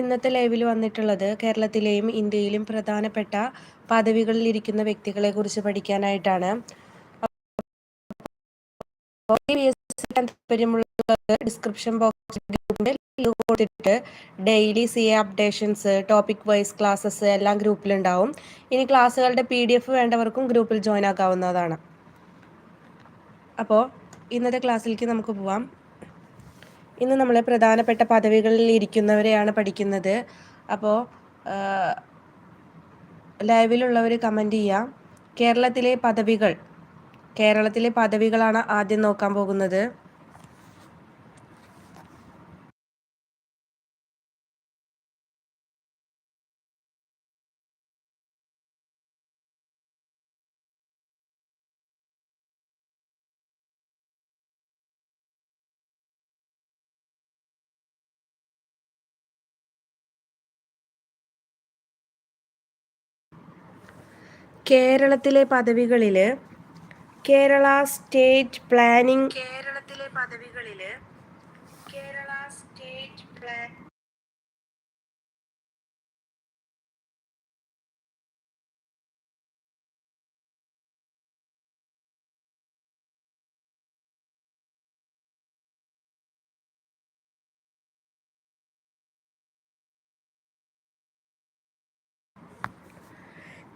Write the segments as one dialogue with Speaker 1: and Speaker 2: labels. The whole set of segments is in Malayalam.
Speaker 1: ഇന്നത്തെ ലൈവിൽ വന്നിട്ടുള്ളത് കേരളത്തിലെയും ഇന്ത്യയിലും പ്രധാനപ്പെട്ട പദവികളിൽ ഇരിക്കുന്ന വ്യക്തികളെ കുറിച്ച് പഠിക്കാനായിട്ടാണ്. ഡിസ്ക്രിപ്ഷൻ ബോക്സിൽ കൊടുത്തിട്ട് daily C A updations topic wise classes എല്ലാം ഗ്രൂപ്പിൽ ഉണ്ടാവും. ഇനി ക്ലാസ്സുകളുടെ പി ഡി എഫ് വേണ്ടവർക്കും ഗ്രൂപ്പിൽ ജോയിൻ ആക്കാവുന്നതാണ്. അപ്പോൾ ഇന്നത്തെ ക്ലാസ്സിലേക്ക് നമുക്ക് പോവാം. ഇന്ന് നമ്മൾ പ്രധാനപ്പെട്ട പദവികളിൽ ഇരിക്കുന്നവരെയാണ് പഠിക്കുന്നത്. അപ്പോൾ ലൈവിലുള്ളവർ കമന്റ് ചെയ്യാം. കേരളത്തിലെ പദവികൾ കേരളത്തിലെ പദവികളാണ് ആദ്യം നോക്കാൻ പോകുന്നത്. കേരളത്തിലെ പദവികളിൽ കേരള സ്റ്റേറ്റ് പ്ലാനിംഗ് കേരളത്തിലെ പദവികളിൽ Kerala state plan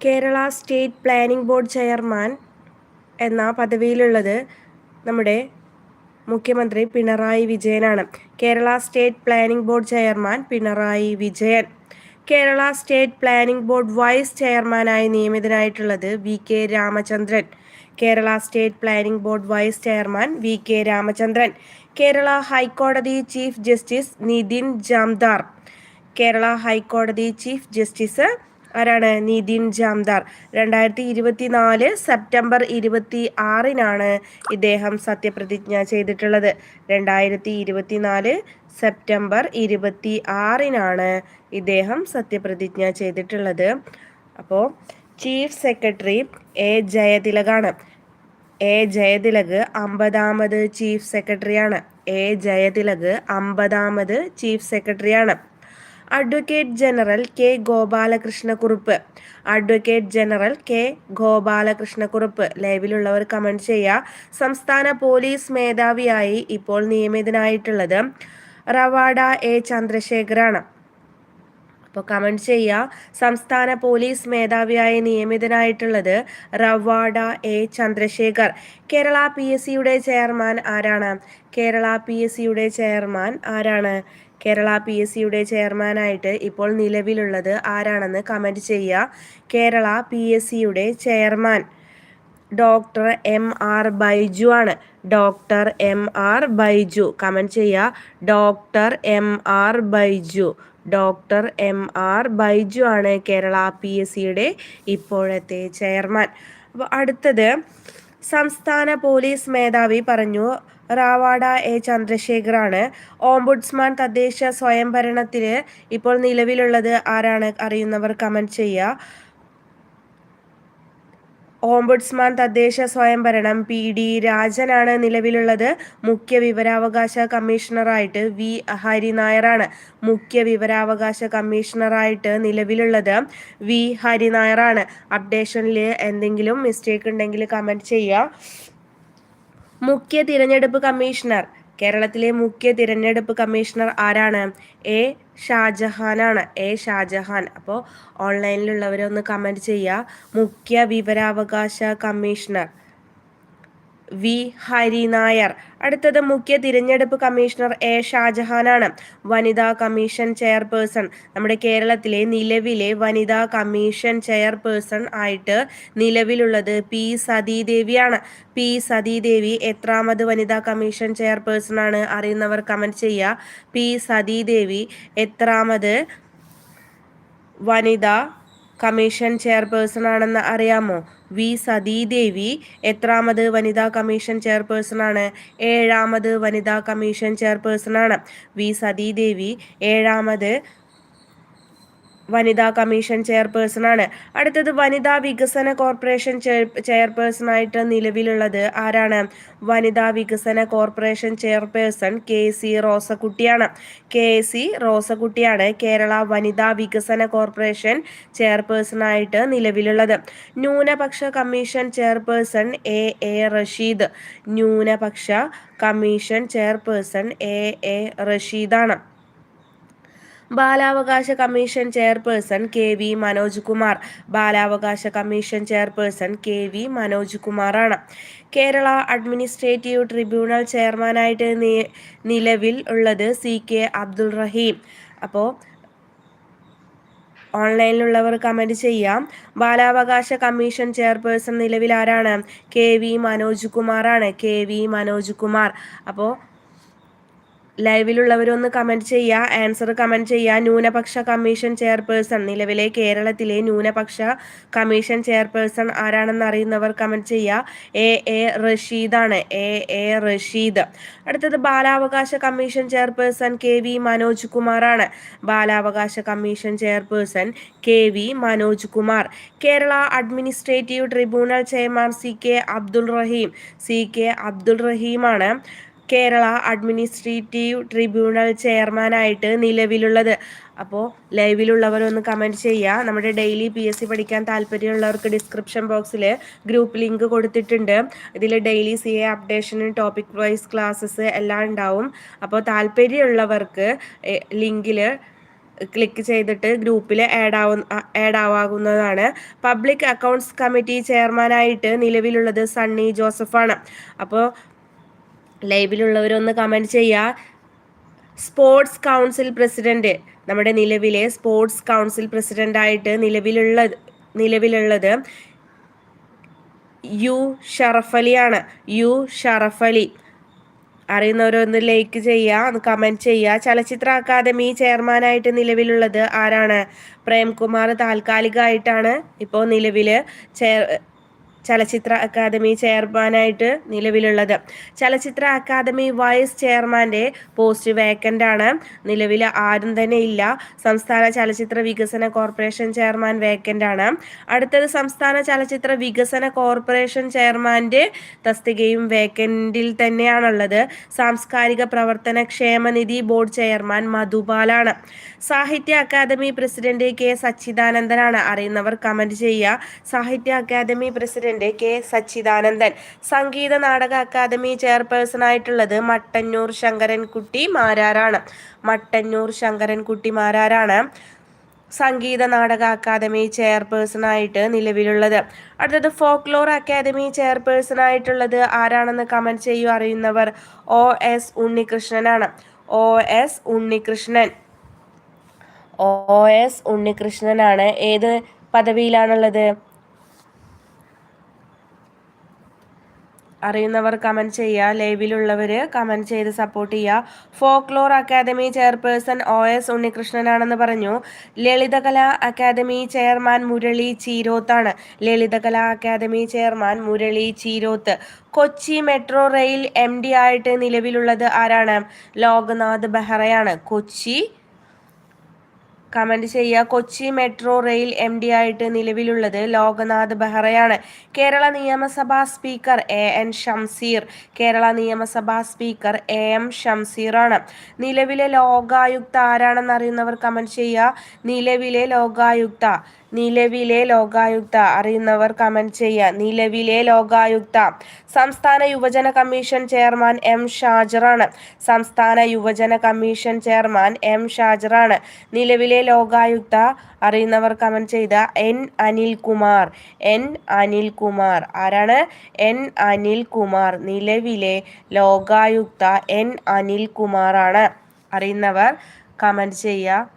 Speaker 1: Kerala state planning board chairman എന്ന പദവിയിലുള്ളത് നമ്മുടെ മുഖ്യമന്ത്രി പിണറായി വിജയനാണ്. Kerala state planning board chairman Pinarayi Vijayan. Kerala state planning board vice ചെയർമാനായി നിയമിതനായിട്ടുള്ളത് V K Ramachandran. Kerala state planning board vice chairman V K Ramachandran. Kerala ഹൈക്കോടതി ചീഫ് ജസ്റ്റിസ് നിതിൻ ജാംദാർ. കേരള ഹൈക്കോടതി ചീഫ് ജസ്റ്റിസ് ആരാണ്? നിതിൻ ജാംദാർ. രണ്ടായിരത്തി ഇരുപത്തിനാല് സെപ്റ്റംബർ ഇരുപത്തി ആറിനാണ് ഇദ്ദേഹം സത്യപ്രതിജ്ഞ ചെയ്തിട്ടുള്ളത്. രണ്ടായിരത്തി ഇരുപത്തിനാല് സെപ്റ്റംബർ ഇരുപത്തി ആറിനാണ് ഇദ്ദേഹം സത്യപ്രതിജ്ഞ ചെയ്തിട്ടുള്ളത്. അപ്പോൾ ചീഫ് സെക്രട്ടറി എ ജയതിലകാണ്. എ ജയതിലക് അമ്പതാമത് ചീഫ് സെക്രട്ടറിയാണ്. എ ജയതിലക് അമ്പതാമത് ചീഫ് സെക്രട്ടറിയാണ്. Advocate general K Gopalakrishna Kurup. Advocate general K Gopalakrishna Kurup. ലൈവിലുള്ളവർ comment ചെയ്യുക സംസ്ഥാന പോലീസ് മേധാവിയായി ഇപ്പോൾ നിയമിതനായിട്ടുള്ളത് റവാഡ എ ചന്ദ്രശേഖരാണ്. അപ്പോൾ കമന്റ് ചെയ്യുക സംസ്ഥാന പോലീസ് മേധാവിയായി നിയമിതനായിട്ടുള്ളത് Ravada A Chandrashekhar. Kerala P S സിയുടെ ചെയർമാൻ ആരാണ്? കേരള പി എസ് സിയുടെ ചെയർമാൻ ആരാണ്? കേരള പി എസ് സിയുടെ ചെയർമാനായിട്ട് ഇപ്പോൾ നിലവിലുള്ളത് ആരാണെന്ന് കമന്റ് ചെയ്യുക. കേരള പി എസ് സിയുടെ chairman doctor M R Baiju ആണ്. Doctor M R Baiju. Comment ചെയ്യുക. Doctor M R Baiju. Doctor M R Baiju ആണ് കേരള പി എസ് സിയുടെ ഇപ്പോഴത്തെ ചെയർമാൻ. അപ്പോൾ അടുത്തത് സംസ്ഥാന പോലീസ് മേധാവി പറഞ്ഞു. റാവാഡ എ ചന്ദ്രശേഖറാണ്. ഓംബുഡ്സ്മാൻ തദ്ദേശ സ്വയംഭരണത്തിൽ ഇപ്പോൾ നിലവിലുള്ളത് ആരാണ് അറിയുന്നവർ കമന്റ് ചെയ്യുക. ഓംബുഡ്സ്മാൻ തദ്ദേശ സ്വയംഭരണം പി ഡി രാജനാണ് നിലവിലുള്ളത്. മുഖ്യ വിവരാവകാശ കമ്മീഷണറായിട്ട് വി ഹരിനായറാണ് മുഖ്യ വിവരാവകാശ കമ്മീഷണറായിട്ട് നിലവിലുള്ളത്. വി ഹരിനായറാണ് അപ്ഡേഷനിൽ എന്തെങ്കിലും മിസ്റ്റേക്ക് ഉണ്ടെങ്കിൽ കമന്റ് ചെയ്യുക. മുഖ്യ തിരഞ്ഞെടുപ്പ് കമ്മീഷണർ. കേരളത്തിലെ മുഖ്യ തിരഞ്ഞെടുപ്പ് കമ്മീഷണർ ആരാണ്? എ. ഷാജഹാനാണ്. എ. ഷാജഹാൻ. അപ്പോൾ ഓൺലൈനിലുള്ളവരൊന്ന് കമന്റ് ചെയ്യുക. മുഖ്യ വിവരാവകാശ കമ്മീഷണർ. വി. ഹരിനായർ അടുത്തത് മുഖ്യ തിരഞ്ഞെടുപ്പ് കമ്മീഷണർ എ. ഷാജഹാനാണ്. വനിതാ കമ്മീഷൻ ചെയർപേഴ്സൺ. നമ്മുടെ കേരളത്തിലെ നിലവിലെ വനിതാ കമ്മീഷൻ ചെയർപേഴ്സൺ ആയിട്ട് നിലവിലുള്ളത് പി. സതീദേവിയാണ്. പി. സതീദേവി എത്രാമത് വനിതാ കമ്മീഷൻ ചെയർപേഴ്സൺ ആണ് അറിയുന്നവർ കമന്റ് ചെയ്യുക. പി. സതീദേവി എത്രാമത് വനിതാ കമ്മീഷൻ ചെയർപേഴ്സൺ ആണെന്ന് അറിയാമോ? വി. സതീദേവി. എത്രാമത് വനിതാ കമ്മീഷൻ ചെയർപേഴ്സൺ ആണ് ഏഴാമത് വനിതാ കമ്മീഷൻ ചെയർപേഴ്സൺ ആണ് വി. സതീദേവി. ഏഴാമത് വനിതാ കമ്മീഷൻ ചെയർപേഴ്സൺ ആണ് അടുത്തത് വനിതാ വികസന കോർപ്പറേഷൻ ചെയർപേഴ്സൺ ആയിട്ട് നിലവിലുള്ളത് ആരാണ്? വനിതാ വികസന കോർപ്പറേഷൻ ചെയർപേഴ്സൺ കെ സി റോസക്കുട്ടിയാണ്. കെ സി റോസക്കുട്ടിയാണ് കേരള വനിതാ വികസന കോർപ്പറേഷൻ ചെയർപേഴ്സൺ ആയിട്ട് നിലവിലുള്ളത്. ന്യൂനപക്ഷ commission chairperson A A Rasheed. ന്യൂനപക്ഷ കമ്മീഷൻ ചെയർപേഴ്സൺ എ എ റഷീദാണ്. ബാലാവകാശ commission chairperson K V Manoj Kumar. ബാലാവകാശ commission chairperson K V Manoj കുമാറാണ്. കേരള അഡ്മിനിസ്ട്രേറ്റീവ് ട്രിബ്യൂണൽ ചെയർമാനായിട്ട് നിലവിൽ ഉള്ളത് സി കെ അബ്ദുൾ റഹീം. അപ്പോൾ ഓൺലൈനിലുള്ളവർ കമന്റ് ചെയ്യാം. ബാലാവകാശ കമ്മീഷൻ ചെയർപേഴ്സൺ നിലവിൽ ആരാണ്? കെ വി മനോജ് കുമാറാണ്. K V Manoj Kumar. അപ്പോൾ ലൈവിലുള്ളവരൊന്ന് കമന്റ് ചെയ്യുക ആൻസർ കമന്റ് ചെയ്യുക. ന്യൂനപക്ഷ കമ്മീഷൻ ചെയർപേഴ്സൺ നിലവിലെ കേരളത്തിലെ ന്യൂനപക്ഷ കമ്മീഷൻ ചെയർപേഴ്സൺ ആരാണെന്ന് അറിയുന്നവർ കമന്റ് ചെയ്യുക. എ. എ. റഷീദാണ്. എ. എ. റഷീദ്. അടുത്തത് ബാലാവകാശ commission chairperson K. V. Manoj കുമാറാണ്. ബാലാവകാശ commission chairperson K. V. Manoj Kumar. Kerala administrative tribunal chairman C. K. Abdul Rahim. C. K. Abdul റഹീമാണ്. Kerala administrative tribunal ചെയർമാനായിട്ട് നിലവിലുള്ളത്. അപ്പോൾ ലൈവിലുള്ളവരൊന്ന് കമന്റ് ചെയ്യുക നമ്മുടെ ഡെയിലി പി എസ് സി പഠിക്കാൻ താല്പര്യമുള്ളവർക്ക് ഡിസ്ക്രിപ്ഷൻ ബോക്സിൽ ഗ്രൂപ്പ് ലിങ്ക് കൊടുത്തിട്ടുണ്ട്. ഇതിൽ ഡെയിലി സി എ അപ്ഡേഷനും ടോപ്പിക് വൈസ് ക്ലാസ്സസ് എല്ലാം ഉണ്ടാവും. അപ്പോൾ താല്പര്യമുള്ളവർക്ക് ലിങ്കിൽ ക്ലിക്ക് ചെയ്തിട്ട് ഗ്രൂപ്പിൽ ആഡ് ആവുന്ന ആഡ് ആവാകുന്നതാണ് പബ്ലിക് അക്കൗണ്ട്സ് കമ്മിറ്റി ചെയർമാനായിട്ട് നിലവിലുള്ളത് സണ്ണി ജോസഫാണ്. അപ്പോൾ ലൈവിലുള്ളവരൊന്ന് കമന്റ് ചെയ്യുക സ്പോർട്സ് കൗൺസിൽ പ്രസിഡന്റ് നമ്മുടെ നിലവിലെ സ്പോർട്സ് കൗൺസിൽ പ്രസിഡന്റായിട്ട് നിലവിലുള്ള നിലവിലുള്ളത് യു ഷറഫലിയാണ് യു ഷറഫലി അറിയുന്നവരൊന്ന് ലൈക്ക് ചെയ്യുക ഒന്ന് കമന്റ് ചെയ്യുക ചലച്ചിത്ര അക്കാദമി ചെയർമാനായിട്ട് നിലവിലുള്ളത് ആരാണ്? പ്രേംകുമാർ താൽക്കാലികമായിട്ടാണ് ഇപ്പോൾ നിലവിൽ ചെയർ ചലച്ചിത്ര അക്കാദമി ചെയർമാനായിട്ട് നിലവിലുള്ളത്. ചലച്ചിത്ര അക്കാദമി വൈസ് ചെയർമാന്റെ പോസ്റ്റ് വേക്കന്റ് ആണ്. നിലവിൽ ആരും തന്നെ ഇല്ല. സംസ്ഥാന ചലച്ചിത്ര വികസന കോർപ്പറേഷൻ ചെയർമാൻ വേക്കന്റ് ആണ്. അടുത്തത് സംസ്ഥാന ചലച്ചിത്ര വികസന കോർപ്പറേഷൻ ചെയർമാന്റെ തസ്തികയും വേക്കന്റിൽ തന്നെയാണുള്ളത്. സാംസ്കാരിക പ്രവർത്തന ക്ഷേമനിധി ബോർഡ് ചെയർമാൻ മധുപാലാണ് സാഹിത്യ അക്കാദമി പ്രസിഡന്റ് കെ സച്ചിദാനന്ദനാണ്. അറിയുന്നവർ കമന്റ് ചെയ്യുക. Sahitya academy president K Sachidanandan. Sangeetha Nataka academy chairperson ആയിട്ടുള്ളത് മട്ടന്നൂർ ശങ്കരൻകുട്ടി മാരാരാണ്. മട്ടന്നൂർ ശങ്കരൻകുട്ടി മാരാരാണ് സംഗീത നാടക അക്കാദമി ചെയർപേഴ്സൺ ആയിട്ട് നിലവിലുള്ളത്. അടുത്തത് ഫോക്ലോർ അക്കാദമി ചെയർപേഴ്സൺ ആയിട്ടുള്ളത് ആരാണെന്ന് കമന്റ് ചെയ്യുക അറിയുന്നവർ O S ഉണ്ണികൃഷ്ണനാണ്. O S Unnikrishnan. O S ഉണ്ണികൃഷ്ണനാണ്. ഏത് പദവിയിലാണുള്ളത്? അറിയുന്നവർ കമന്റ് ചെയ്യുക ലൈവിലുള്ളവർ കമന്റ് ചെയ്ത് സപ്പോർട്ട് ചെയ്യുക. Folklore academy chairperson O S ഉണ്ണികൃഷ്ണനാണെന്ന് പറഞ്ഞു. Lalithakala academy chairman Murali ചീരോത്താണ്. Lalithakala academy chairman Murali Cheeroth. Kochi metro rail M ആയിട്ട് നിലവിലുള്ളത് ആരാണ്? ലോകനാഥ് ബെഹ്റയാണ്. കൊച്ചി കമന്റ് ചെയ്യുക. Kochi metro rail M D ആയിട്ട് നിലവിലുള്ളത് ലോകനാഥ് ബെഹ്റയാണ്. കേരള നിയമസഭാ speaker A N Shamseer Kerala നിയമസഭാ സ്പീക്കർ എ എം ഷംസീറാണ് നിലവിലെ ലോകായുക്ത ആരാണെന്ന് അറിയുന്നവർ കമന്റ് ചെയ്യുക. നിലവിലെ ലോകായുക്ത നിലവിലെ ലോകായുക്ത. അറിയുന്നവർ കമന്റ് ചെയ്യുക. നിലവിലെ ലോകായുക്ത. സംസ്ഥാന യുവജന കമ്മീഷൻ ചെയർമാൻ എം ഷാജറാണ്. സംസ്ഥാന യുവജന കമ്മീഷൻ ചെയർമാൻ എം ഷാജറാണ്. നിലവിലെ ലോകായുക്ത. അറിയുന്നവർ കമന്റ് ചെയ്ത. എൻ അനിൽകുമാർ. എൻ അനിൽകുമാർ. ആരാണ്? എൻ അനിൽകുമാർ. നിലവിലെ ലോകായുക്ത എൻ അനിൽകുമാറാണ്. അറിയുന്നവർ കമന്റ് ചെയ്യുക.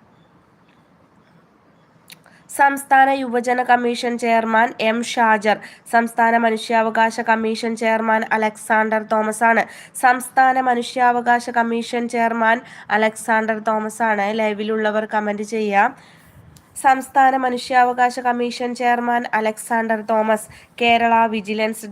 Speaker 1: സംസ്ഥാന യുവജന കമ്മീഷൻ ചെയർമാൻ എം ഷാജർ സംസ്ഥാന മനുഷ്യാവകാശ കമ്മീഷൻ ചെയർമാൻ അലക്സാണ്ടർ തോമസ് ആണ് സംസ്ഥാന മനുഷ്യാവകാശ കമ്മീഷൻ ചെയർമാൻ അലക്സാണ്ടർ തോമസ് ആണ് ലൈവിലുള്ളവർ കമന്റ് ചെയ്യാം. സംസ്ഥാന മനുഷ്യാവകാശ commission chairman Alexander Thomas Kerala vigilance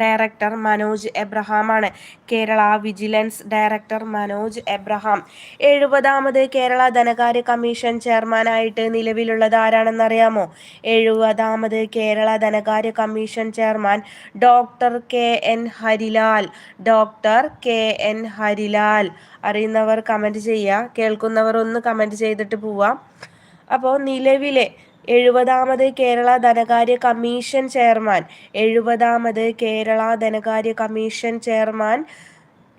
Speaker 1: director Manoj എബ്രഹാമാണ്. Kerala vigilance director Manoj Abraham. എഴുപതാമത് Kerala ധനകാര്യ കമ്മീഷൻ ചെയർമാനായിട്ട് നിലവിലുള്ളത് ആരാണെന്നറിയാമോ? എഴുപതാമത് കേരള ധനകാര്യ commission chairman doctor K N Harilal. Doctor K N Harilal. അറിയുന്നവർ കമന്റ് ചെയ്യുക. കേൾക്കുന്നവർ ഒന്ന് കമന്റ് ചെയ്തിട്ട് പോവാം. അപ്പോൾ നിലവിലെ എഴുപതാമത് കേരള ധനകാര്യ കമ്മീഷൻ ചെയർമാൻ എഴുപതാമത് കേരള ധനകാര്യ commission chairman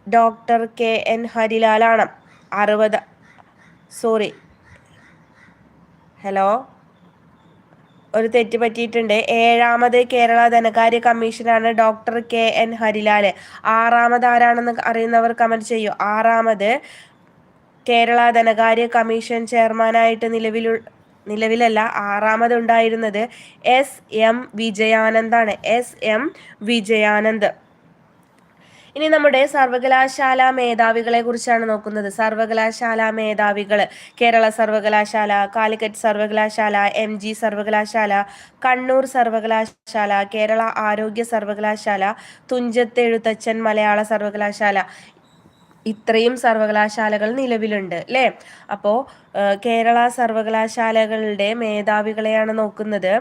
Speaker 1: doctor K N ഹരിലാലാണ്. അറുപത് സോറി ഹലോ ഒരു തെറ്റ് പറ്റിയിട്ടുണ്ട്. ഏഴാമത് കേരള ധനകാര്യ കമ്മീഷനാണ് ഡോക്ടർ കെ എൻ ഹരിലാൽ. ആറാമത് ആരാണെന്ന് അറിയുന്നവർ കമന്റ് ചെയ്യൂ. ആറാമത് കേരള ധനകാര്യ കമ്മീഷൻ ചെയർമാനായിട്ട് നിലവിലു നിലവിലല്ല ആറാമതുണ്ടായിരുന്നത് S M വിജയാനന്ദാണ്. S M Vijayanand. ഇനി നമ്മുടെ സർവകലാശാല മേധാവികളെ കുറിച്ചാണ് നോക്കുന്നത്. സർവകലാശാല മേധാവികൾ കേരള സർവകലാശാല കാലിക്കറ്റ് സർവകലാശാല എം ജി സർവകലാശാല കണ്ണൂർ സർവകലാശാല കേരള ആരോഗ്യ സർവകലാശാല തുഞ്ചത്ത് എഴുത്തച്ഛൻ മലയാള സർവകലാശാല ഇത്രയും സർവകലാശാലകൾ നിലവിലുണ്ട് അല്ലേ അപ്പോൾ കേരള സർവകലാശാലകളുടെ മേധാവികളെയാണ് നോക്കുന്നത്.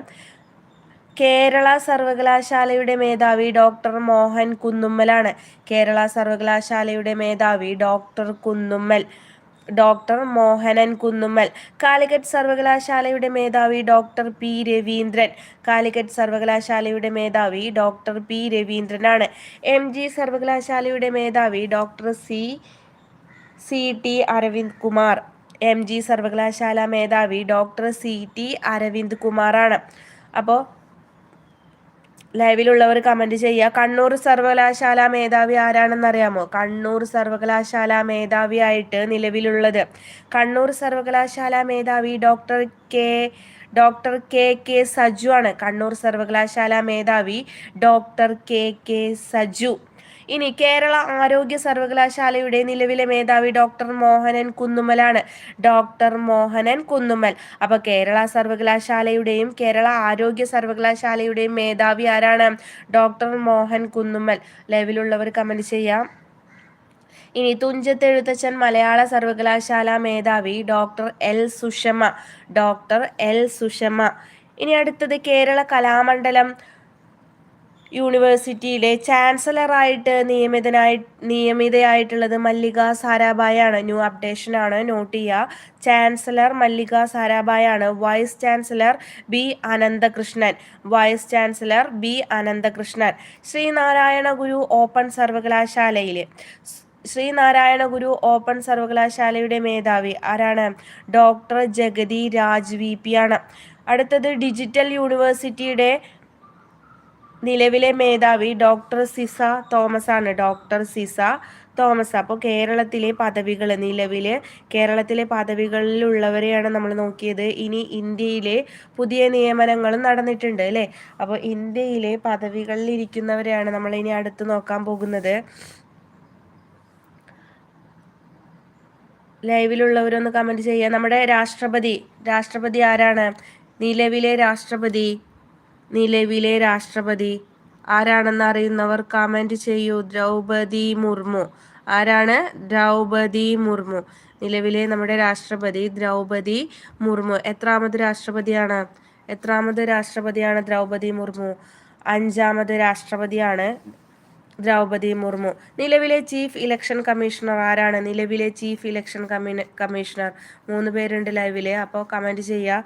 Speaker 1: കേരള സർവകലാശാലയുടെ മേധാവി ഡോക്ടർ മോഹൻ കുന്നുമ്മലാണ്. കേരള സർവകലാശാലയുടെ മേധാവി ഡോക്ടർ കുന്നുമ്മൽ. ഡോക്ടർ മോഹനൻ കുന്നുമ്മൽ കാലിക്കറ്റ് സർവകലാശാലയുടെ മേധാവി ഡോക്ടർ പി രവീന്ദ്രൻ. കാലിക്കറ്റ് സർവകലാശാലയുടെ മേധാവി ഡോക്ടർ പി രവീന്ദ്രനാണ്. എം ജി സർവകലാശാലയുടെ മേധാവി doctor C C T Aravind Kumar. M G സർവകലാശാല മേധാവി ഡോക്ടർ സി ടി അരവിന്ദ് കുമാറാണ്. അപ്പോൾ ലൈവിലുള്ളവർ കമന്റ് ചെയ്യുക. കണ്ണൂർ സർവകലാശാല മേധാവി ആരാണെന്ന് അറിയാമോ കണ്ണൂർ സർവകലാശാല മേധാവി ആയിട്ട് നിലവിലുള്ളത് കണ്ണൂർ സർവകലാശാല മേധാവി doctor K doctor K K Saju ആണ്. കണ്ണൂർ സർവകലാശാല മേധാവി ഡോക്ടർ കെ കെ സജു. ഇനി കേരള ആരോഗ്യ സർവകലാശാലയുടെ നിലവിലെ മേധാവി ഡോക്ടർ മോഹനൻ കുന്നുമലാണ് ഡോക്ടർ മോഹനൻ കുന്നുമൽ അപ്പൊ കേരള സർവകലാശാലയുടെയും കേരള ആരോഗ്യ സർവകലാശാലയുടെയും മേധാവി ആരാണ്? ഡോക്ടർ മോഹൻ കുന്നുമൽ ലൈവിലുള്ളവർ കമന്റ് ചെയ്യാം. ഇനി തുഞ്ചത്ത് എഴുത്തച്ഛൻ മലയാള സർവകലാശാല മേധാവി doctor L Sushama. Doctor L Sushama. ഇനി അടുത്തത് കേരള കലാമണ്ഡലം. യൂണിവേഴ്സിറ്റിയിലെ ചാൻസലറായിട്ട് നിയമിതനായി നിയമിതയായിട്ടുള്ളത് മല്ലിക സാരാഭായാണ്. ന്യൂ അപ്ഡേഷൻ ആണ് നോട്ട് ചെയ്യുക chancellor Mallika സാരാഭായാണ്. Vice chancellor B Ananthakrishnan. Vice chancellor B Ananthakrishnan. Sreenarayana Guru open സർവകലാശാലയിലെ. ശ്രീനാരായണ ഗുരു ഓപ്പൺ സർവകലാശാലയുടെ മേധാവി ആരാണ്? Doctor Jagathi Raj V P ആണ്. അടുത്തത് ഡിജിറ്റൽ യൂണിവേഴ്സിറ്റിയുടെ നിലവിലെ മേധാവി ഡോക്ടർ സിസ തോമസ് ആണ് ഡോക്ടർ സിസ തോമസ്. അപ്പോൾ കേരളത്തിലെ പദവികൾ നിലവിൽ കേരളത്തിലെ പദവികളിലുള്ളവരെയാണ് നമ്മൾ നോക്കിയത്. ഇനി ഇന്ത്യയിലെ പുതിയ നിയമനങ്ങളും നടന്നിട്ടുണ്ട് അല്ലേ? അപ്പോൾ ഇന്ത്യയിലെ പദവികളിൽ ഇരിക്കുന്നവരെയാണ് നമ്മൾ ഇനി അടുത്ത് നോക്കാൻ പോകുന്നത്. ലൈവിലുള്ളവരൊന്ന് കമന്റ് ചെയ്യുക. നമ്മുടെ രാഷ്ട്രപതി രാഷ്ട്രപതി ആരാണ്? നിലവിലെ രാഷ്ട്രപതി നിലവിലെ രാഷ്ട്രപതി. ആരാണെന്ന് അറിയുന്നവർ കമന്റ് ചെയ്യൂ. ദ്രൗപദി മുർമു. ആരാണ്? ദ്രൗപദി മുർമു. നിലവിലെ നമ്മുടെ രാഷ്ട്രപതി ദ്രൗപദി മുർമു. എത്രാമത് രാഷ്ട്രപതിയാണ്? എത്രാമത് രാഷ്ട്രപതിയാണ് ദ്രൗപദി മുർമു? അഞ്ചാമത് രാഷ്ട്രപതിയാണ് ദ്രൗപദി മുർമു. നിലവിലെ ചീഫ് ഇലക്ഷൻ കമ്മീഷണർ ആരാണ്? നിലവിലെ ചീഫ് ഇലക്ഷൻ കമ്മീഷണർ. മൂന്ന് പേരുണ്ട് ലൈവിൽ. അപ്പോൾ കമന്റ് ചെയ്യുക.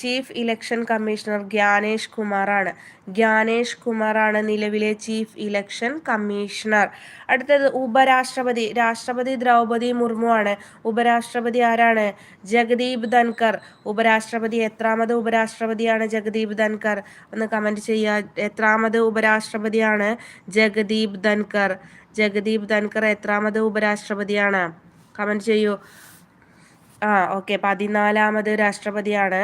Speaker 1: ചീഫ് ഇലക്ഷൻ കമ്മീഷണർ ഗ്യാനേഷ് കുമാറാണ്. ഗ്യാനേഷ് കുമാറാണ് നിലവിലെ ചീഫ് ഇലക്ഷൻ കമ്മീഷണർ. അടുത്തത് ഉപരാഷ്ട്രപതി രാഷ്ട്രപതി ദ്രൗപദി മുർമു ആണ്. ഉപരാഷ്ട്രപതി ആരാണ്? ജഗദീപ് ധൻകർ ഉപരാഷ്ട്രപതി എത്രാമത് ഉപരാഷ്ട്രപതിയാണ് ജഗദീപ് ധൻകർ ഒന്ന് കമന്റ് ചെയ്യുക എത്രാമത് ഉപരാഷ്ട്രപതിയാണ് ജഗദീപ് ധൻകർ ജഗദീപ് ധൻകർ എത്രാമത് ഉപരാഷ്ട്രപതിയാണ്? കമന്റ് ചെയ്യൂ. ആ ഓക്കെ പതിനാലാമത് രാഷ്ട്രപതിയാണ്.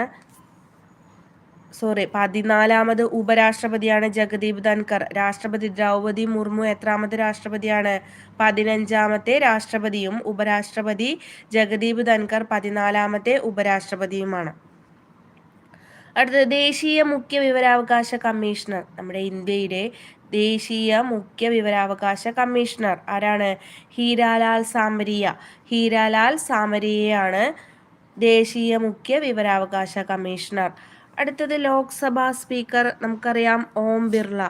Speaker 1: സോറി പതിനാലാമത് ഉപരാഷ്ട്രപതിയാണ് ജഗദീപ് ധൻകർ രാഷ്ട്രപതി ദ്രൗപതി മുർമു എത്രാമത് രാഷ്ട്രപതിയാണ്? പതിനഞ്ചാമത്തെ രാഷ്ട്രപതിയും ഉപരാഷ്ട്രപതി ജഗദീപ് ധൻകർ പതിനാലാമത്തെ ഉപരാഷ്ട്രപതിയുമാണ്. അടുത്തത് ദേശീയ മുഖ്യ വിവരാവകാശ കമ്മീഷണർ നമ്മുടെ ഇന്ത്യയുടെ ദേശീയ മുഖ്യ വിവരാവകാശ കമ്മീഷണർ ആരാണ്? ഹീരാലാൽ സാമരിയ. ഹീരാലാൽ സാമരിയയാണ് ദേശീയ മുഖ്യ വിവരാവകാശ കമ്മീഷണർ. അടുത്തത് ലോക്സഭാ സ്പീക്കർ നമുക്കറിയാം ഓം ബിർള.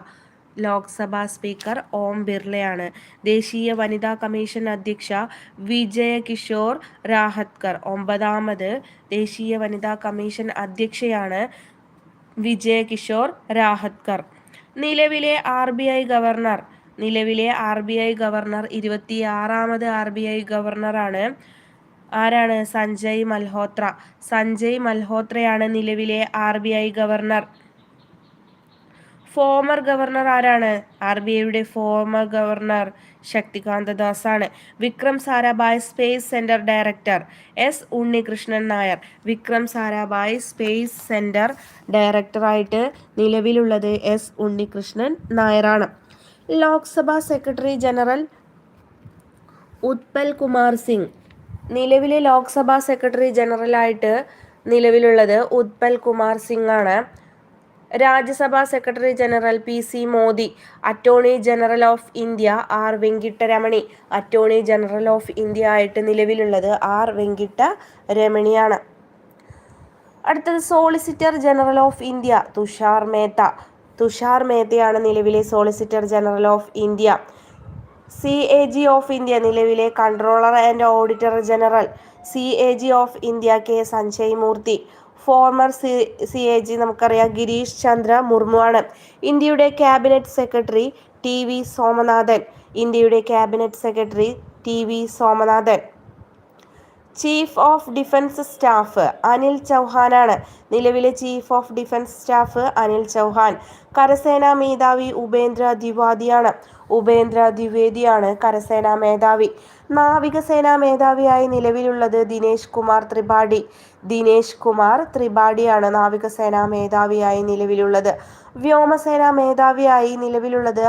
Speaker 1: ലോക്സഭാ സ്പീക്കർ ഓം ബിർളയാണ്. ദേശീയ വനിതാ കമ്മീഷൻ അധ്യക്ഷ വിജയ കിഷോർ രാഹത്കർ. ഒമ്പതാമത് ദേശീയ വനിതാ കമ്മീഷൻ അധ്യക്ഷയാണ് വിജയ കിഷോർ രാഹത്കർ. നിലവിലെ ആർ ബി ഐ ഗവർണർ നിലവിലെ ആർ ബി ഐ ഗവർണർ ഇരുപത്തിയാറാമത് ആർ ബി ഐ ഗവർണറാണ് ആരാണ്? സഞ്ജയ് മൽഹോത്ര. സഞ്ജയ് മൽഹോത്രയാണ് നിലവിലെ R B I governor. Former governor ആരാണ്? ആർ ബി ഐയുടെ ഫോമർ ഗവർണർ ശക്തികാന്ത ദാസ് ആണ് Vikram Sarabhai space centre director S Unnikrishnan Nair. Vikram Sarabhai space centre ഡയറക്ടറായിട്ട് നിലവിലുള്ളത് എസ് ഉണ്ണികൃഷ്ണൻ നായരാണ്. Lok Sabha secretary general Utpal Kumar Singh. നിലവിലെ ലോക്സഭാ സെക്രട്ടറി ജനറലായിട്ട് നിലവിലുള്ളത് ഉത്പൽ കുമാർ സിംഗ് ആണ്. Rajya Sabha secretary general P C Modi attorney general of India R Venkataramani. Attorney general of India ആയിട്ട് നിലവിലുള്ളത് ആർ വെങ്കിട്ട രമണിയാണ് അടുത്തത് solicitor general of India Tushar Mehta. Tushar മേത്തയാണ് നിലവിലെ solicitor general of India. C A G of India നിലവിലെ controller and auditor general. C A G of India K Sanjay Murthy. Former C C A G നമുക്കറിയാം ഗിരീഷ് ചന്ദ്ര മുർമു ആണ് ഇന്ത്യയുടെ cabinet secretary T V Somanathan. ഇന്ത്യയുടെ cabinet secretary T V Somanathan. Chief of defence staff Anil ചൗഹാനാണ്. നിലവിലെ chief of defence staff Anil Chauhan. കരസേനാ മേധാവി ഉപേന്ദ്ര ദ്വിവാദിയാണ്. ഉപേന്ദ്ര ദ്വിവേദിയാണ് കരസേനാ മേധാവി. നാവികസേനാ മേധാവിയായി നിലവിലുള്ളത് ദിനേശ് കുമാർ ത്രിപാഠി. ദിനേശ് കുമാർ ത്രിപാഠിയാണ് നാവികസേനാ മേധാവിയായി നിലവിലുള്ളത്. വ്യോമസേനാ മേധാവിയായി നിലവിലുള്ളത്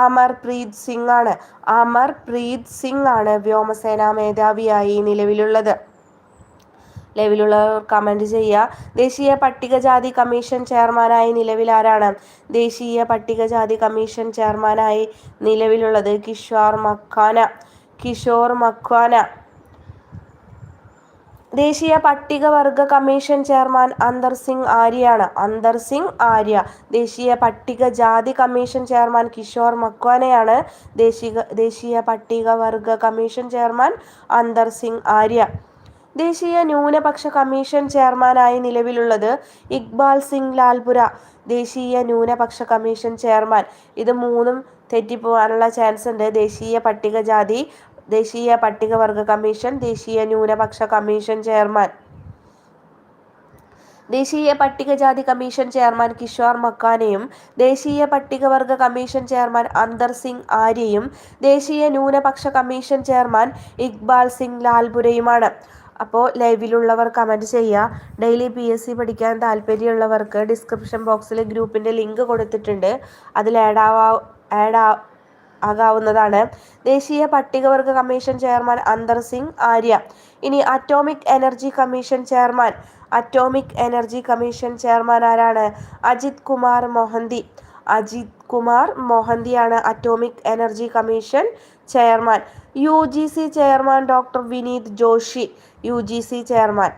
Speaker 1: അമർ പ്രീത് സിംഗ് ആണ് അമർ പ്രീത് സിംഗ് ആണ് വ്യോമസേനാ മേധാവിയായി നിലവിലുള്ളത്. നിലവിലുള്ളവർ കമന്റ് ചെയ്യുക. ദേശീയ പട്ടികജാതി കമ്മീഷൻ ചെയർമാനായി നിലവിൽ ആരാണ്? ദേശീയ പട്ടികജാതി കമ്മീഷൻ ചെയർമാനായി നിലവിലുള്ളത് കിഷോർ മഖാന. കിഷോർ മക്വാന ദേശീയ പട്ടികവർഗ കമ്മീഷൻ ചെയർമാൻ അന്തർ സിംഗ് ആര്യയാണ്. അന്തർ സിംഗ് ആര്യ ദേശീയ പട്ടികജാതി കമ്മീഷൻ ചെയർമാൻ കിഷോർ മക്വാനയാണ് ദേശീയ ദേശീയ പട്ടികവർഗ കമ്മീഷൻ ചെയർമാൻ അന്തർ സിംഗ് ആര്യ. ദേശീയ ന്യൂനപക്ഷ കമ്മീഷൻ ചെയർമാനായി നിലവിലുള്ളത് ഇക്ബാൽ സിംഗ് ലാൽപുര ദേശീയ ന്യൂനപക്ഷ കമ്മീഷൻ ചെയർമാൻ. ഇത് മൂന്നും തെറ്റിപ്പോവാനുള്ള ചാൻസ് ഉണ്ട് ദേശീയ പട്ടികജാതി ദേശീയ പട്ടികവർഗ കമ്മീഷൻ ദേശീയ ന്യൂനപക്ഷ കമ്മീഷൻ ചെയർമാൻ. ദേശീയ പട്ടികജാതി കമ്മീഷൻ ചെയർമാൻ കിഷോർ മക്കാനയും ദേശീയ പട്ടികവർഗ കമ്മീഷൻ ചെയർമാൻ അന്തർ സിംഗ് ആര്യയും ദേശീയ ന്യൂനപക്ഷ കമ്മീഷൻ ചെയർമാൻ ഇക്ബാൽ സിംഗ് ലാൽപുരയുമാണ്. അപ്പോൾ ലൈവിലുള്ളവർ കമന്റ് ചെയ്യുക. ഡെയിലി പി എസ് സി പഠിക്കാൻ താല്പര്യമുള്ളവർക്ക് ഡിസ്ക്രിപ്ഷൻ ബോക്സിൽ ഗ്രൂപ്പിന്റെ ലിങ്ക് കൊടുത്തിട്ടുണ്ട്. അതിൽ ആഡ് ആവാ ആഡ് ആ ആകാവുന്നതാണ്. ദേശീയ പട്ടികവർഗ കമ്മീഷൻ ചെയർമാൻ അന്തർ സിംഗ് ആര്യ. ഇനി atomic energy commission chairman atomic energy commission chairman ആരാണ്? Ajit Kumar Mohanty. Ajit Kumar മൊഹന്തിയാണ് atomic energy commission chairman. U G C chairman doctor Vineet Joshi. U G C chairman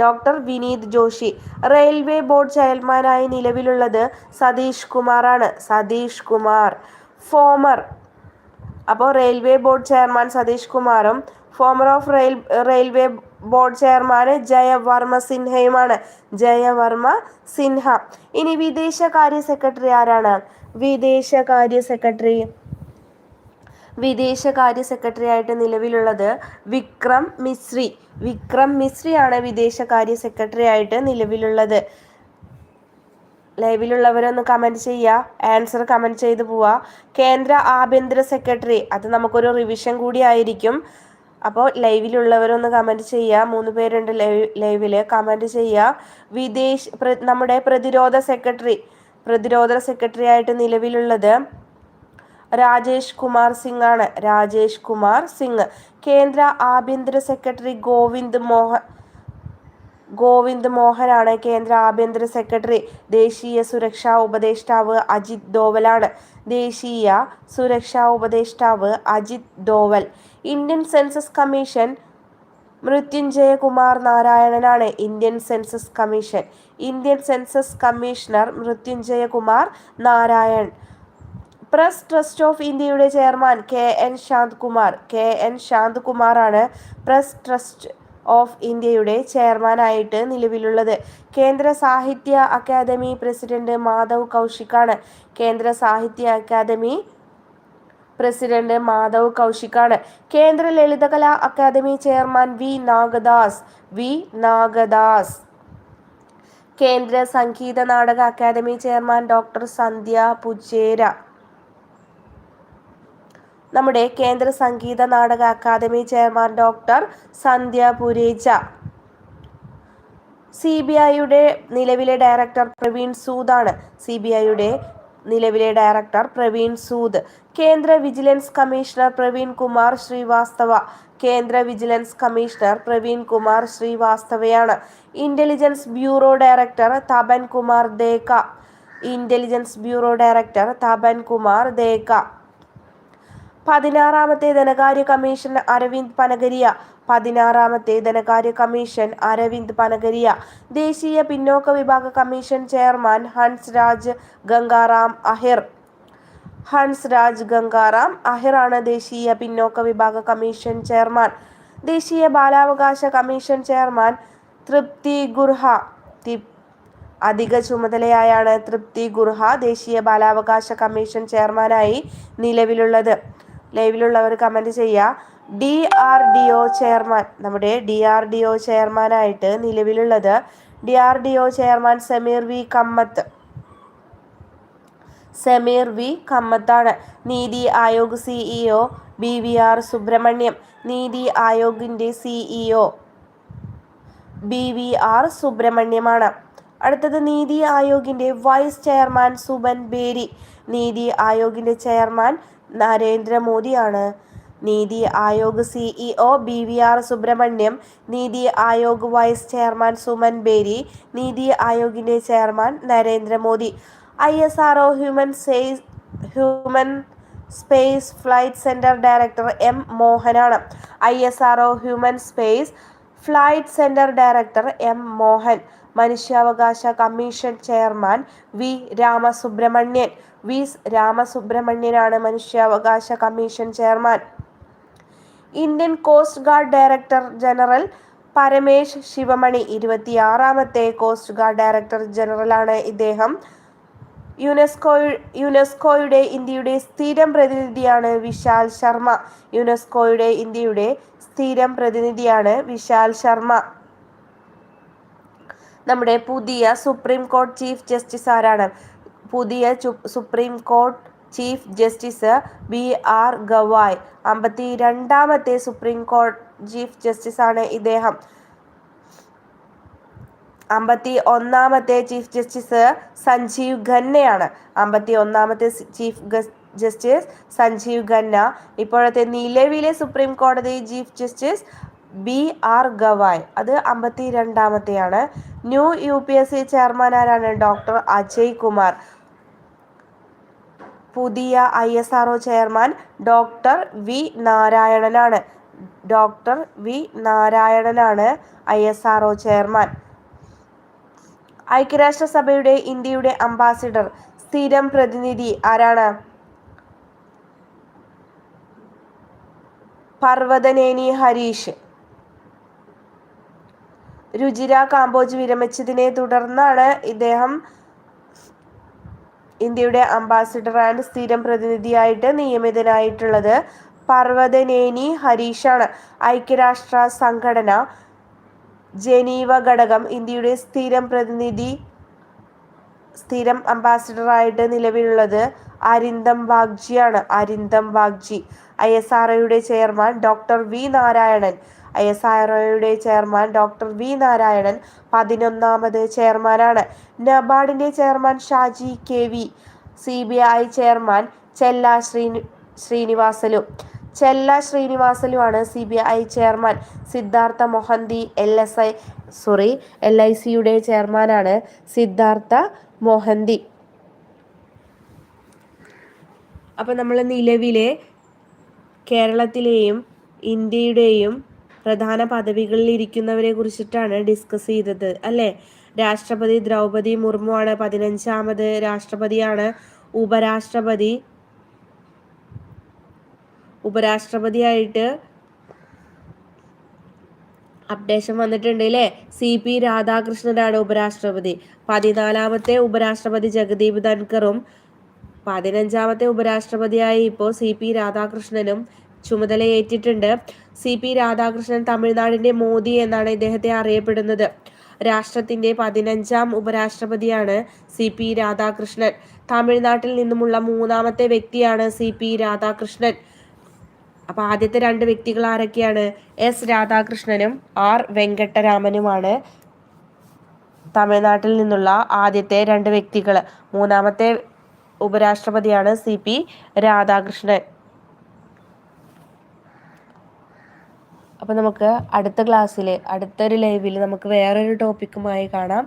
Speaker 1: doctor Vineet Joshi. Railway board ചെയർമാനായി നിലവിലുള്ളത് സതീഷ് കുമാറാണ്. സതീഷ് കുമാർ. ഫോമർ. അപ്പോൾ റെയിൽവേ ബോർഡ് ചെയർമാൻ സതീഷ് കുമാറും former of rail railway board chairman Jaya Varma സിൻഹയുമാണ്. Jaya Varma Sinha. ഇനി വിദേശകാര്യ സെക്രട്ടറി ആരാണ്? വിദേശകാര്യ സെക്രട്ടറി വിദേശകാര്യ സെക്രട്ടറി ആയിട്ട് നിലവിലുള്ളത് വിക്രം മിശ്രി. വിക്രം മിശ്രിയാണ് വിദേശകാര്യ സെക്രട്ടറി ആയിട്ട് നിലവിലുള്ളത്. ലൈവിലുള്ളവരൊന്ന് കമന്റ് ചെയ്യുക ആൻസർ കമന്റ് ചെയ്ത് പോവുക. കേന്ദ്ര ആഭ്യന്തര സെക്രട്ടറി അത് നമുക്കൊരു റിവിഷൻ കൂടി ആയിരിക്കും. അപ്പോൾ ലൈവിലുള്ളവരൊന്ന് കമന്റ് ചെയ്യുക മൂന്ന് പേരുണ്ട് ലൈവ് ലൈവിൽ കമന്റ് ചെയ്യുക. വിദേശ നമ്മുടെ പ്രതിരോധ സെക്രട്ടറി പ്രതിരോധ സെക്രട്ടറി ആയിട്ട് നിലവിലുള്ളത് രാജേഷ് കുമാർ സിംഗ് ആണ് രാജേഷ് കുമാർ സിംഗ്. കേന്ദ്ര ആഭ്യന്തര സെക്രട്ടറി ഗോവിന്ദ് മോഹൻ ഗോവിന്ദ് മോഹനാണ് കേന്ദ്ര ആഭ്യന്തര സെക്രട്ടറി. ദേശീയ സുരക്ഷാ ഉപദേഷ്ടാവ് അജിത് ദോവലാണ് ദേശീയ സുരക്ഷാ ഉപദേഷ്ടാവ് Ajit Doval Indian census commission Mrityunjay Kumar നാരായണനാണ് Indian census commission. Indian census commissioner Mrityunjay Kumar Narayan. Press trust of ഇന്ത്യയുടെ chairman K N Shant Kumar K N Shant കുമാറാണ് പ്രസ് ട്രസ്റ്റ് ഓഫ് ഇന്ത്യയുടെ ചെയർമാനായിട്ട് നിലവിലുള്ളത്. കേന്ദ്ര സാഹിത്യ അക്കാദമി പ്രസിഡന്റ് മാധവ് കൗശിക്കാണ് കേന്ദ്ര സാഹിത്യ അക്കാദമി പ്രസിഡന്റ് മാധവ് കൗശിക്കാണ് കേന്ദ്ര Lalithakala academy chairman V Nagadas. V Nagadas. കേന്ദ്ര Sangeetha Nataka academy chairman doctor Sandhya Pujera. നമ്മുടെ കേന്ദ്ര Sangeetha Nataka academy chairman doctor Sandhya Purecha. C B ഐയുടെ നിലവിലെ ഡയറക്ടർ പ്രവീൺ സൂദാണ്. ഐയുടെ നിലവിലെ ഡയറക്ടർ പ്രവീൺ സൂദ്. കേന്ദ്ര വിജിലൻസ് കമ്മീഷണർ പ്രവീൺ കുമാർ ശ്രീവാസ്തവ. കേന്ദ്ര vigilance commissioner Praveen Kumar ശ്രീവാസ്തവയാണ്. Intelligence bureau director Tapan Kumar Deka. Intelligence bureau director Tapan Kumar Deka. പതിനാറാമത്തെ ധനകാര്യ കമ്മീഷൻ അരവിന്ദ് പനഗരിയ. പതിനാറാമത്തെ ധനകാര്യ കമ്മീഷൻ അരവിന്ദ് പനഗരിയ. ദേശീയ പിന്നോക്ക വിഭാഗ കമ്മീഷൻ ചെയർമാൻ ഹൻസ് രാജ് ഗംഗാറാം അഹിർ. ഹൻസ് രാജ് ഗംഗാറാം അഹിറാണ് ദേശീയ പിന്നോക്ക വിഭാഗ കമ്മീഷൻ ചെയർമാൻ. ദേശീയ ബാലാവകാശ കമ്മീഷൻ ചെയർമാൻ തൃപ്തി ഗുർഹ. അധിക ചുമതലയായാണ് തൃപ്തി ഗുർഹ ദേശീയ ബാലാവകാശ കമ്മീഷൻ ചെയർമാനായി നിലവിലുള്ളത്. ലൈവിലുള്ളവർ കമന്റ് ചെയ്യുക. D R D O chairman നമ്മുടെ ഡി ആർ ഡി ഒ ചെയർമാനായിട്ട് നിലവിലുള്ളത് D R D O chairman Sameer V Kamath. Sameer V കമ്മത്താണ്. NITI Aayog CEO B V R Subrahmanyam. NITI ആയോഗിന്റെ CEO B V R സുബ്രഹ്മണ്യമാണ്. അടുത്തത് നീതി ആയോഗിന്റെ വൈസ് ചെയർമാൻ സുബൻ ബേരി. നീതി ആയോഗിന്റെ chairman Narendra മോദിയാണ്. Niti Aayog CEO B V R Subrahmanyam. Niti Aayog vice chairman Suman Bery. Niti ആയോഗിന്റെ chairman Narendra Modi. I S R O human says human space flight centre director M മോഹനാണ്. I S R O human space flight centre director M Mohan. മനുഷ്യാവകാശ commission chairman V Ramasubramanian. V രാമസുബ്രഹ്മണ്യനാണ് മനുഷ്യാവകാശ commission chairman. Indian coast guard director general Paramesh Sivamani. ഇരുപത്തിയാറാമത്തെ കോസ്റ്റ് ഗാർഡ് ഡയറക്ടർ ജനറലാണ് ഇദ്ദേഹം. യുനെസ്കോ യുനെസ്കോയുടെ ഇന്ത്യയുടെ സ്ഥിരം പ്രതിനിധിയാണ് വിശാൽ ശർമ്മ യുനെസ്കോയുടെ ഇന്ത്യയുടെ സ്ഥിരം പ്രതിനിധിയാണ് വിശാൽ ശർമ്മ നമ്മുടെ പുതിയ സുപ്രീം കോർട്ട് ചീഫ് ജസ്റ്റിസ് ആരാണ്? പുതിയ supreme court chief justice B R Gavai. അമ്പത്തി രണ്ടാമത്തെ സുപ്രീം കോർട്ട് ചീഫ് ആണ് ഇദ്ദേഹം. അമ്പത്തി ഒന്നാമത്തെ ചീഫ് ജസ്റ്റിസ് സഞ്ജീവ് ഖന്നയാണ്. അമ്പത്തി ഒന്നാമത്തെ ചീഫ് ജസ്റ്റിസ് സഞ്ജീവ് ഖന്ന. ഇപ്പോഴത്തെ നിലവിലെ സുപ്രീം കോടതി chief justice B R Gavai. അത് അമ്പത്തി രണ്ടാമത്തെയാണ് new U P S C chairman ആരാണ്? ഡോക്ടർ അജയ് കുമാർ. പുതിയ I S R chairman doctor V നാരായണനാണ്. Doctor V നാരായണനാണ് ഐ എസ് ആർ ചെയർമാൻ. ഐക്യരാഷ്ട്രസഭയുടെ ഇന്ത്യയുടെ അംബാസിഡർ സ്ഥിരം പ്രതിനിധി ആരാണ്? പർവതനേനി ഹരീഷ്. രുചിര കാമ്പോജ് വിരമിച്ചതിനെ തുടർന്നാണ് ഇദ്ദേഹം ഇന്ത്യയുടെ അംബാസിഡർ ആൻഡ് സ്ഥിരം പ്രതിനിധിയായിട്ട് നിയമിതനായിട്ടുള്ളത്. പർവതനേനി ഹരീഷാണ്. ഐക്യരാഷ്ട്ര സംഘടന ജനീവ ഘടകം ഇന്ത്യയുടെ സ്ഥിരം പ്രതിനിധി സ്ഥിരം അംബാസിഡറായിട്ട് നിലവിലുള്ളത് Arindam വാഗ്ജിയാണ് Arindam Bagchi I S R ഒയുടെ chairman doctor V Narayanan. I S R ഒയുടെ ചെയർമാൻ ഡോക്ടർ വി നാരായണൻ പതിനൊന്നാമത് ചെയർമാനാണ്. നബാർഡിന്റെ chairman Shaji K V. C B I chairman Chella Sreenivasulu. Chella ശ്രീനിവാസലുമാണ് C B I chairman Siddhartha Mohanty L S I sorry L I സിയുടെ ചെയർമാനാണ് സിദ്ധാർത്ഥ മൊഹന്തി അപ്പം നമ്മൾ നിലവിലെ കേരളത്തിലെയും ഇന്ത്യയുടെയും പ്രധാന പദവികളിൽ ഇരിക്കുന്നവരെ കുറിച്ചിട്ടാണ് ഡിസ്കസ് ചെയ്തത് അല്ലേ? രാഷ്ട്രപതി ദ്രൗപതി മുർമു ആണ് പതിനഞ്ചാമത് രാഷ്ട്രപതിയാണ് ഉപരാഷ്ട്രപതി. ഉപരാഷ്ട്രപതിയായിട്ട് അപ്ഡേഷൻ വന്നിട്ടുണ്ട് അല്ലേ സി പി രാധാകൃഷ്ണനാണ് ഉപരാഷ്ട്രപതി. പതിനാലാമത്തെ ഉപരാഷ്ട്രപതി ജഗദീപ് ധൻകറും പതിനഞ്ചാമത്തെ ഉപരാഷ്ട്രപതിയായി ഇപ്പോൾ സി പി രാധാകൃഷ്ണനും ചുമതലയേറ്റിട്ടുണ്ട്. സി പി രാധാകൃഷ്ണൻ തമിഴ്നാടിന്റെ മോദി എന്നാണ് ഇദ്ദേഹത്തെ അറിയപ്പെടുന്നത്. രാഷ്ട്രത്തിന്റെ പതിനഞ്ചാം ഉപരാഷ്ട്രപതിയാണ് സി പി രാധാകൃഷ്ണൻ. തമിഴ്നാട്ടിൽ നിന്നുമുള്ള മൂന്നാമത്തെ വ്യക്തിയാണ് സി പി രാധാകൃഷ്ണൻ. അപ്പൊ ആദ്യത്തെ രണ്ട് വ്യക്തികൾ ആരൊക്കെയാണ്? എസ് രാധാകൃഷ്ണനും ആർ വെങ്കട്ടരാമനുമാണ് തമിഴ്നാട്ടിൽ നിന്നുള്ള ആദ്യത്തെ രണ്ട് വ്യക്തികൾ മൂന്നാമത്തെ ഉപരാഷ്ട്രപതിയാണ് സി പി രാധാകൃഷ്ണൻ. അപ്പോൾ നമുക്ക് അടുത്ത ക്ലാസ്സിൽ അടുത്തൊരു ലൈവിൽ നമുക്ക് വേറൊരു ടോപ്പിക്കുമായി കാണാം.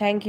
Speaker 1: താങ്ക്